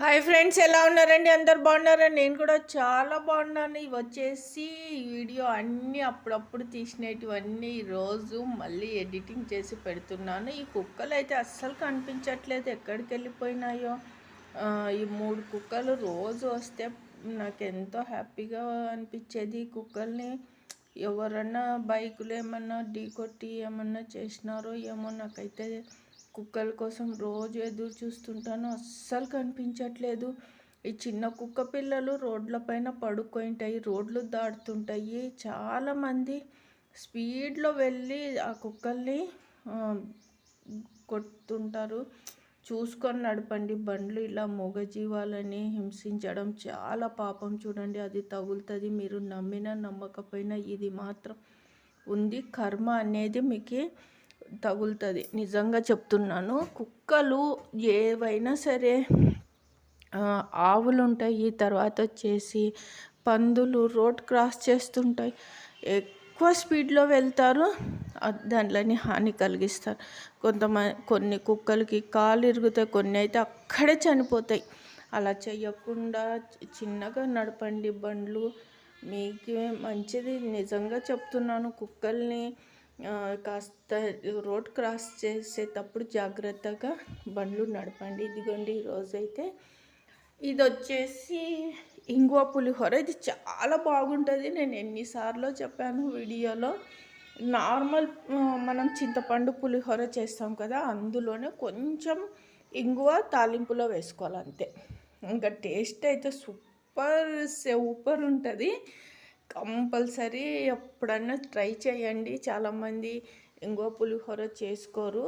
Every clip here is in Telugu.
హాయ్ ఫ్రెండ్స్ ఎలా ఉన్నారండి? అందరు బాగున్నారండి నేను కూడా చాలా బాగున్నాను. ఇవి వచ్చేసి వీడియో అన్నీ అప్పుడప్పుడు తీసినటువన్నీ రోజు మళ్ళీ ఎడిటింగ్ చేసి పెడుతున్నాను. ఈ కుక్కలు అయితే అస్సలు కనిపించట్లేదు. ఎక్కడికి వెళ్ళిపోయినాయో? ఈ మూడు కుక్కలు రోజు వస్తే నాకు ఎంతో హ్యాపీగా అనిపించేది ఈ కుక్కల్ని. ఎవరన్నా బైకులు ఏమన్నా ఢీకొట్టి ఏమన్నా చేసినారో ఏమో నాకైతే కుక్కల కోసం రోజు ఎదురు చూస్తుంటాను. అస్సలు కనిపించట్లేదు. ఈ చిన్న కుక్క పిల్లలు రోడ్లపైన పడుకుంటాయి రోడ్లు దాటుతుంటాయి. చాలామంది స్పీడ్లో వెళ్ళి ఆ కుక్కల్ని కొడుతుంటారు. చూసుకొని నడపండి. బండ్లు ఇలా మూగజీవాలని హింసించడం చాలా పాపం. చూడండి అది తగులుతుంది. మీరు నమ్మినా నమ్మకపోయినా ఇది మాత్రం ఉంది. కర్మ అనేది మీకు తగులుతుంది. నిజంగా చెప్తున్నాను. కుక్కలు ఏవైనా సరే ఆవులు ఉంటాయి తర్వాత వచ్చేసి పందులు రోడ్ క్రాస్ చేస్తుంటాయి. ఎక్కువ స్పీడ్లో వెళ్తారు దాంట్లోని హాని కలిగిస్తారు. కొంతమంది కొన్ని కుక్కలకి కాలు ఇరుగుతాయి కొన్ని అయితే అక్కడే చనిపోతాయి. అలా చేయకుండా చిన్నగా నడపండి బండ్లు. మీకు మంచిది. నిజంగా చెప్తున్నాను కుక్కల్ని కాస్త రోడ్ క్రాస్ చేసేటప్పుడు జాగ్రత్తగా బండ్లు నడపండి. ఇదిగోండి ఈరోజైతే ఇది వచ్చేసి ఇంగువ పులిహోర. ఇది చాలా బాగుంటుంది. నేను ఎన్నిసార్లు చెప్పాను వీడియోలో. నార్మల్ మనం చింతపండు పులిహోర చేస్తాం కదా అందులోనే కొంచెం ఇంగువ తాలింపులో వేసుకోవాలి అంతే ఇంకా టేస్ట్ అయితే సూపర్ సూపర్ ఉంటుంది. కంపల్సరీ ఎప్పుడన్నా ట్రై చేయండి. చాలామంది ఇంకో పులిహోర చేసుకోరు.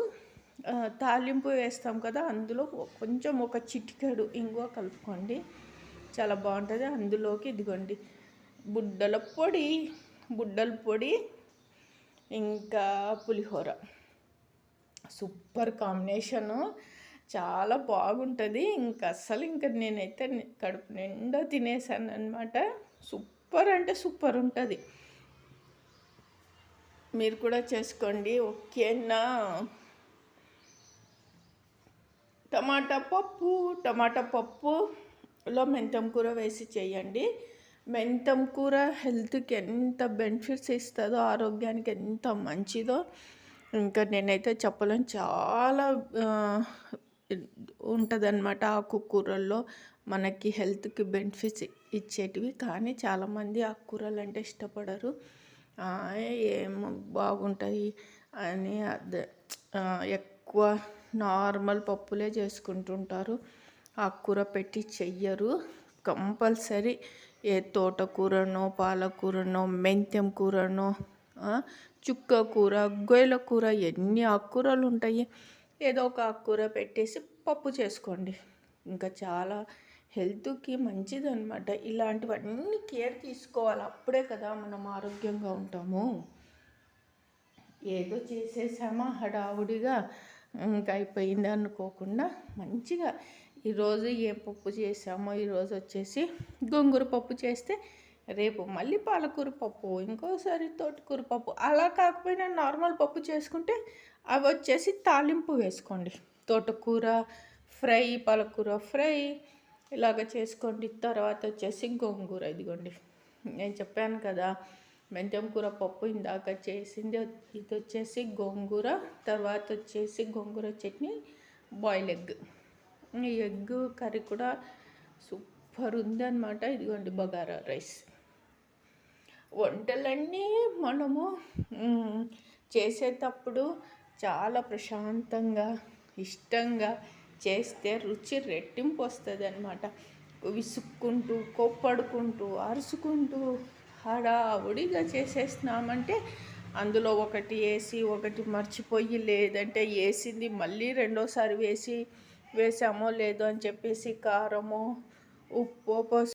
తాలింపు వేస్తాం కదా అందులో కొంచెం ఒక చిటికెడు ఇంగువ కలుపుకోండి. చాలా బాగుంటుంది. అందులోకి ఇదిగోండి బుడ్డల పొడి బుడ్డల పొడి ఇంకా పులిహోర. Super combination. చాలా బాగుంటుంది. ఇంకా అస్సలు ఇంకా నేనైతే కడుపు నిండా తినేసాను అనమాట సూపర్ సూపర్ అంటే సూపర్ ఉంటుంది. మీరు కూడా చేసుకోండి ఓకేనా టమాటా పప్పు టమాటా పప్పులో మెంతం కూర వేసి చేయండి. మెంతం కూర హెల్త్కి ఎంత బెనిఫిట్స్ ఇస్తుందో ఆరోగ్యానికి ఎంత మంచిదో ఇంకా నేనైతే చెప్పలేను. చాలా ఉంటుందన్నమాట ఆకుకూరల్లో మనకి హెల్త్కి బెనిఫిట్స్ ఇచ్చేటివి. కానీ చాలామంది ఆకుకూరలు అంటే ఇష్టపడరు ఏం బాగుంటాయి అని అదే ఎక్కువ నార్మల్ పప్పులే చేసుకుంటుంటారు. ఆకుకూర పెట్టి చెయ్యరు. కంపల్సరీ ఏ తోటకూరనో పాలకూరనో మెంతెం కూరనో చుక్క కూర గొయ్యల కూర ఎన్ని ఆకుకూరలు ఉంటాయి. ఏదో ఒక ఆకుకూర పెట్టేసి పప్పు చేసుకోండి. ఇంకా చాలా హెల్త్కి మంచిది అనమాట ఇలాంటివన్నీ కేర్ తీసుకోవాలి. అప్పుడే కదా మనం ఆరోగ్యంగా ఉంటాము. ఏదో చేసేసామా హడావుడిగా. ఇంకా అయిపోయింది అనుకోకుండా మంచిగా ఈరోజు ఏ పప్పు చేసామో ఈరోజు వచ్చేసి గోంగూర పప్పు చేస్తే రేపు మళ్ళీ పాలకూర పప్పు ఇంకోసారి తోటకూర పప్పు. అలా కాకపోయినా నార్మల్ పప్పు చేసుకుంటే అవి వచ్చేసి తాలింపు వేసుకోండి. తోటకూర ఫ్రై పాలకూర ఫ్రై ఇలాగ చేసుకోండి. తర్వాత వచ్చేసి గోంగూర ఇదిగోండి. నేను చెప్పాను కదా మెంతం కూర పప్పు ఇందాక చేసింది. ఇది వచ్చేసి గోంగూర తర్వాత వచ్చేసి గోంగూర చట్నీ బాయిల్ ఎగ్. ఈ ఎగ్ కర్రీ కూడా సూపర్ ఉంది అనమాట ఇదిగోండి బగారా రైస్. వంటలన్నీ మనము చేసేటప్పుడు చాలా ప్రశాంతంగా ఇష్టంగా చేస్తే రుచి రెట్టింపు వస్తుంది అనమాట విసుక్కుంటూ కోప్పడుకుంటూ అరుచుకుంటూ హడావుడిగా చేసేస్తున్నామంటే అందులో ఒకటి వేసి ఒకటి మర్చిపోయి లేదంటే వేసింది మళ్ళీ రెండోసారి వేసి వేసామో లేదో అని చెప్పేసి కారము ఉప్పు పసుపు